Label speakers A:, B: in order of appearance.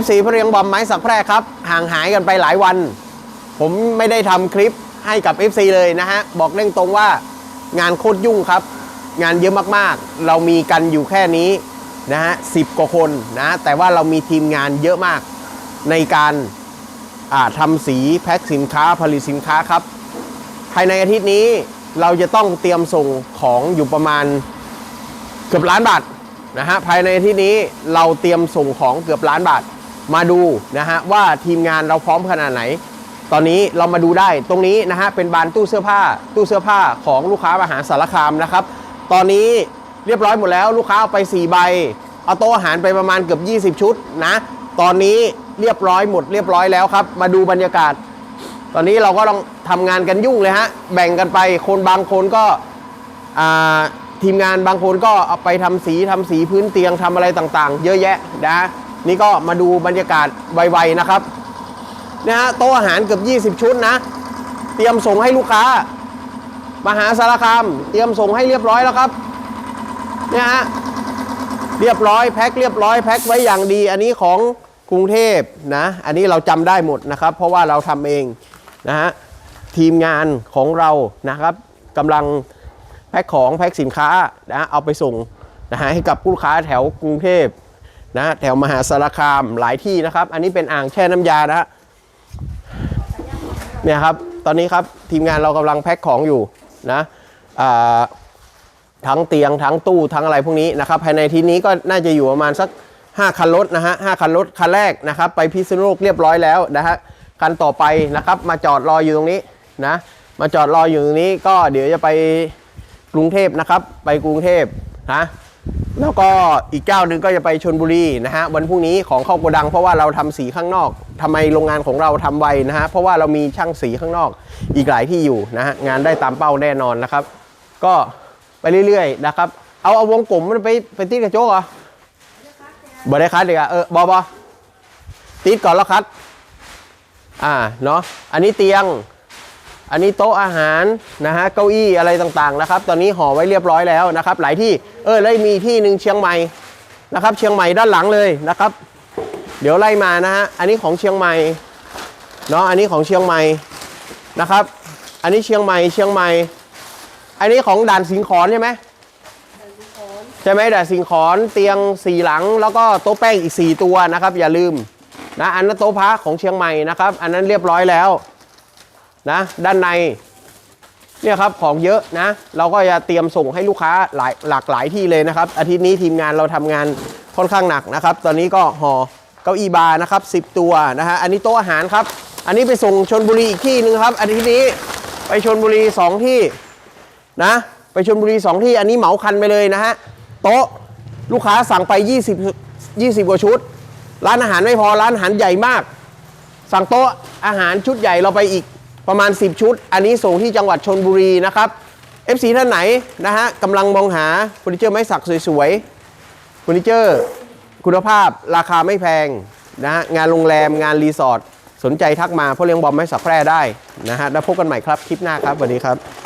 A: FC พระเรียงบอมไม้สักแพรกครับ ห่างหายกันไปหลายวัน ผมไม่ได้ทำคลิปให้กับ FC เลยนะฮะ บอกเร่งตรงว่างานโคตรยุ่งครับ งานเยอะมากๆ เรามีกันอยู่แค่นี้นะฮะสิกว่าคนนะ แต่ว่าเรามีทีมงานเยอะมากในการอ่าทำสีแพ็คสินค้าผลิตสินค้าครับ ภายในอาทิตย์นี้เราจะต้องเตรียมส่งของอยู่ประมาณเกือบล้านบาทนะฮะภายในอาทิตย์นี้เราเตรียมส่งของเกือบล้านบาท มาดูนะฮะว่าทีมงานเราพร้อมขนาดไหน ตอนนี้เรามาดูได้ตรงนี้นะฮะเป็นบานตู้เสื้อผ้า ตู้เสื้อผ้าของลูกค้ามหาสารคามนะครับ ตอนนี้เรียบร้อยหมดแล้วลูกค้าเอาไป4ใบเอาโต๊ะอาหารไปประมาณเกือบ20 ชุดนะตอนนี้เรียบร้อยหมดเรียบร้อยแล้วครับ มาดูบรรยากาศ ตอนนี้เราก็ต้องทำงานกันยุ่งเลยฮะแบ่งกันไปคนบางคนก็ทีมงานบางคนก็เอาไปทำสีทำสีพื้นเตียงทำอะไรต่างๆ เยอะแยะนะ นี่ก็มาดูบรรยากาศไวๆนะครับนะฮะโต๊ะอาหารเกือบ 20 ชุดนะ เตรียมส่งให้ลูกค้า มหาสารคามเตรียมส่งให้เรียบร้อยแล้วครับเนี่ยฮะเรียบร้อยแพ็คเรียบร้อยแพ็คไว้อย่างดี อันนี้ของกรุงเทพนะ อันนี้เราจำได้หมดนะครับ เพราะว่าเราทำเองนะฮะทีมงานของเรานะครับกำลังแพ็คของแพ็คสินค้านะเอาไปส่งนะฮะให้กับผู้ลูกค้าแถวกรุงเทพ นะแถวมหาสารคามหลายที่นะครับ อันนี้เป็นอ่างแช่น้ำยานะฮะเนี่ยครับตอนนี้ครับทีมงานเรากำลังแพ็คของอยู่นะทั้งเตียงทั้งตู้ทั้งอะไรพวกนี้นะครับภายในที่นี้ก็น่าจะอยู่ประมาณสัก 5 คันรถนะฮะห้าคันรถคันแรกนะครับ ไปพิษณุโลกเรียบร้อยแล้วนะฮะคันต่อไปนะครับมาจอดรออยู่ตรงนี้นะมาจอดรออยู่ตรงนี้ก็เดี๋ยวจะไปกรุงเทพนะครับ ไปกรุงเทพนะ แล้วก็อีกเจ้าหนึ่งก็จะไปชนบุรีนะฮะวันพรุ่งนี้ของเข้าโกดัง เพราะว่าเราทำสีข้างนอกทำไมโรงงานของเราทำไวนะฮะเพราะว่าเรามีช่างสีข้างนอก อีกหลายที่อยู่นะฮะงานได้ตามเป้าแน่นอนนะครับ ก็ไปเรื่อยๆนะครับ เอาเอาวงกลมมันไปไปติดกระจกเหรอบ่ได้คัดเลยอะเออบอบอติดก่อนแล้วคัดอ่าเนาะอันนี้เตียง อันนี้โต๊ะอาหารนะฮะเก้าอี้อะไรต่างๆนะครับ ตอนนี้ห่อไว้เรียบร้อยแล้วนะครับ หลายที่เออแล้วมีที่หนึ่งเชียงใหม่นะครับ เชียงใหม่ด้านหลังเลยนะครับ เดี๋ยวไล่มานะฮะอันนี้ของเชียงใหม่เนาะอันนี้ของเชียงใหม่นะครับ อันนี้เชียงใหม่เชียงใหม่ อันนี้ของด่านสิงขอนใช่ไหมใช่ไหมแต่สิ่งขอนเตียงสี่หลัง แล้วก็โต๊ะแป้งอีก 4 ตัวนะครับ อย่าลืมนะอันนั้นโต๊ะพระของเชียงใหม่นะครับ อันนั้นเรียบร้อยแล้ว นะ ด้านในเนี่ยครับของเยอะนะ เราก็จะเตรียมส่งให้ลูกค้าหลายหลากหลายที่เลยนะครับ อาทิตย์นี้ทีมงานเราทำงานค่อนข้างหนักนะครับ ตอนนี้ก็ห่อเก้าอี้บาร์นะครับ 10 ตัวนะฮะอันนี้โต๊ะอาหารครับ อันนี้ไปส่งชนบุรีอีกที่หนึ่งครับอาทิตย์นี้ไปชนบุรีสองที่นะไปชลบุรีสองที่อันนี้เหมาคันไปเลยนะฮะโต๊ะลูกค้าสั่งไป 20 20 กว่าชุด ร้านอาหารไม่พอร้านอาหารใหญ่มาก สั่งโต๊ะอาหารชุดใหญ่เราไปอีก ประมาณ 10 ชุด อันนี้ส่งที่จังหวัดชนบุรีนะครับ FC ท่านไหนนะฮะกำลังมองหาเฟอร์นิเจอร์ไม้สักสวยๆเฟอร์นิเจอร์คุณภาพราคาไม่แพงนะฮะงานโรงแรมงานรีสอร์ทสนใจทักมาเพราะเลี้ยงบอมไม้สักแพร่ได้นะฮะแล้วพบกันใหม่ครับคลิปหน้าครับสวัสดีครับ